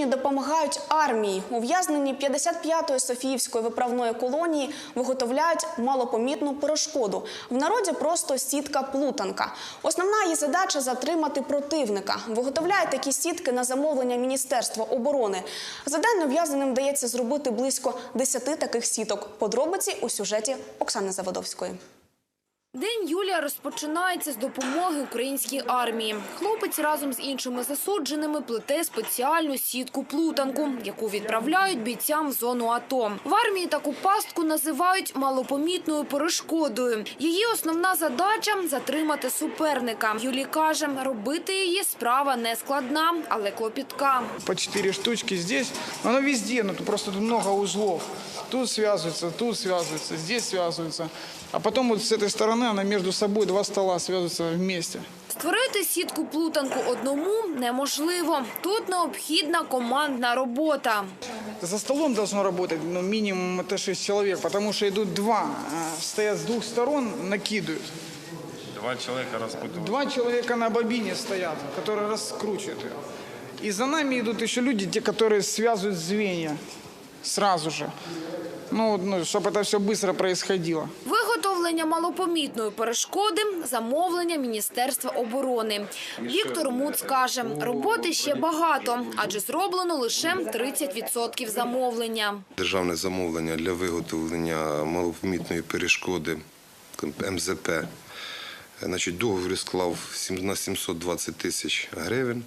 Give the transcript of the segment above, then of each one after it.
Заручені допомагають армії. Ув'язнені 55-ї Софіївської виправної колонії виготовляють малопомітну перешкоду. В народі просто сітка-плутанка. Основна її задача затримати противника. Виготовляє такі сітки на замовлення Міністерства оборони. За день ув'язненим вдається зробити близько 10 таких сіток. Подробиці у сюжеті Оксани Заводовської. День Юлія розпочинається з допомоги українській армії. Хлопець разом з іншими засудженими плете спеціальну сітку-плутанку, яку відправляють бійцям в зону АТО. В армії таку пастку називають малопомітною перешкодою. Її основна задача – затримати суперника. Юлій каже, робити її справа не складна, але клопітка. по 4 штучки здесь. Оно везде, ну тут просто тут много узлов. Тут связывается, тут связывается, здесь связывается. А потом вот с этой стороны она между собой два стола связываются вместе. Створити сітку-плутанку одному неможливо. Тут необхідна командна робота. За столом должно работать ну, минимум это 6 человек, потому что идут два, э, стоят с двух сторон, накидывают. Два человека распутывают. Два человека на бобине стоят, которые раскручивают ее. И за нами идут еще люди, те, которые связывают звенья сразу же. Ну, вот, ну чтобы это все быстро происходило. Виготовлення малопомітної перешкоди – замовлення Міністерства оборони. Віктор Муц каже, роботи ще багато, адже зроблено лише 30% замовлення. Державне замовлення для виготовлення малопомітної перешкоди МЗП. Значить, договір склав сім- на 720 тисяч гривень.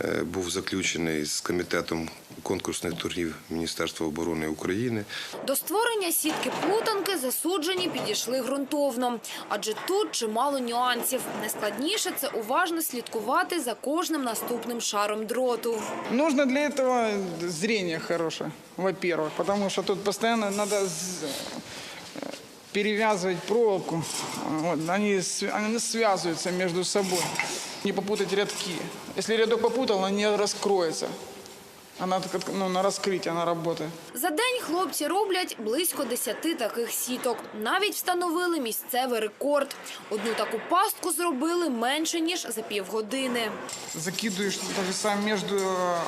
Е, Був заключений з комітетом конкурсних торгів Міністерства оборони України. До створення сітки-плутанки засуджені підійшли ґрунтовно, адже тут чимало нюансів. Найскладніше – це уважно слідкувати за кожним наступним шаром дроту. Нужно для этого зрение хорошее, во-первых, потому что тут постоянно надо з- э, перевязывать проволоку. Вот, они, св- они связываются между собой. Не попутать рядки. Если рядок попутал, он не раскроется. Она так, ну, на раскрытие она работает. За день хлопці роблять близько 10 таких сіток. Навіть встановили місцевий рекорд. Одну таку пастку зробили менше, ніж за півгодини. Закидываешь даже сам между... э,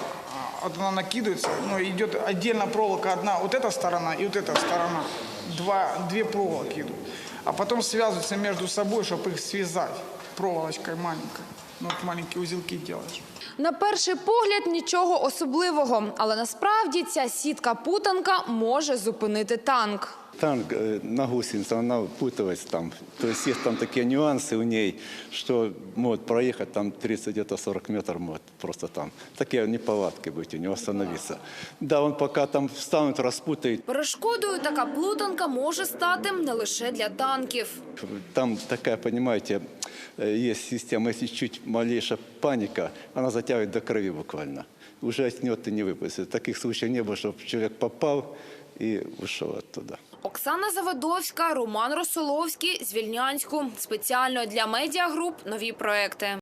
Вот она накидывается, ну, идет отдельно проволока одна, вот эта сторона и вот эта сторона. Два, две проволоки идут. А потом связываются между собой, чтобы их связать проволочкой маленькой. Ну, вот маленькие узелки делаешь. На перший погляд нічого особливого, але насправді ця сітка-путанка може зупинити танк Танк э, на гусенице, она впутывается там. То есть есть там такие нюансы у ней, что может проехать там 30 где-то 40 метров, может просто там. Такие неполадки быть у него остановиться. Да, он пока там встанут, распутает. Перешкодою така плутанка може стати не лише для танків. Там такая, понимаете, э, есть система, если чуть малейшая паника, она затягивает до крови буквально. Уже от нее ты не выпустишь. Таких случаев не было, чтобы человек попал и ушел оттуда. Оксана Заводовська, Роман Росоловський з Вільнянську. Спеціально для медіагруп нові проекти.